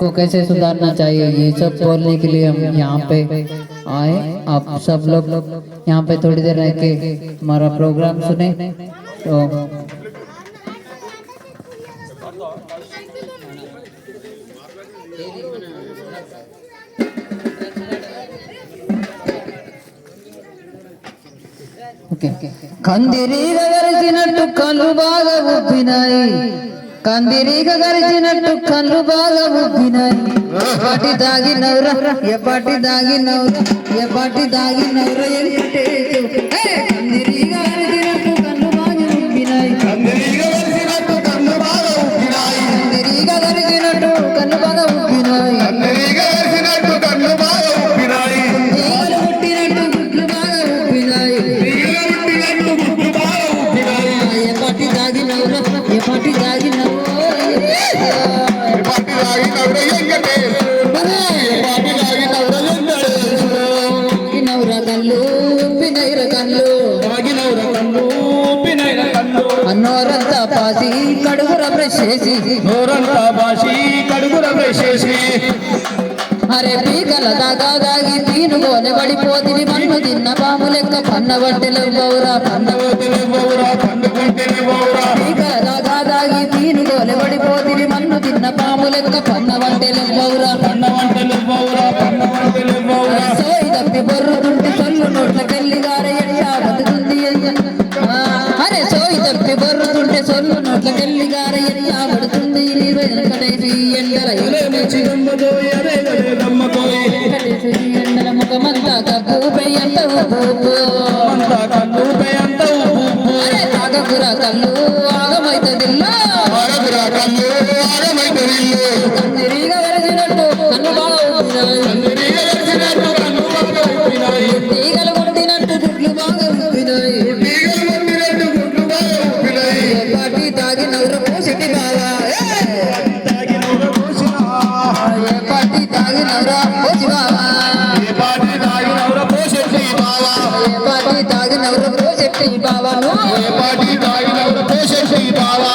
इनको कैसे सुधारना चाहिए ये सब बोलने के लिए हम यहाँ पे आए आप सब लोग यहाँ पे थोड़ी देर रह के हमारा प्रोग्राम सुने तो ఓకే కందిరీగ గరిచినట్టు కళ్ళు బాగా ఉబ్బినాయి కందిరీగ గరిచినట్టు కళ్ళు బాగా ఉబ్బినాయి. ఎప్పటి దాగి నవ్రా ఎప్పటి దాగి నవ్రా ఎప్పటి దాగి నవ్రా ఎలిటే దాగి నవ్రా ఎప్పటి దాగి నవ్వు పాటి తాగినవుడ వెంకటేశు. పాటి తాగినవుడ వెంకటేశు. కళ్ళు ఉప్పినైర కళ్ళు తాగినవుడ అన్నోరంతా పాసి కడుగుర బ్రష్ చేసి నోరంతా అరే పీకల దాగా దాగి తీనుగోనె పడిపోతుంది మన్ను తిన్న పాము లెక్క పన్న బట్టెలు బౌరా పన్న బౌరా బౌరా అరే సోయి తప్పి బొర్రుతుంటే సొల్లు నోట్లకెళ్ళి గారె ఎట్టా పడుతుంది ఎండల ముఖమంతా పెయ్యంత కన్ను అరే తాగకుర కళ్ళు ఆగమైతదిల్లా వెలిసినట్టు బాగా కందిరీగ వెలిసినట్టు బావా. ఏ పాటి దాగినవర పోషెట్టి బావా.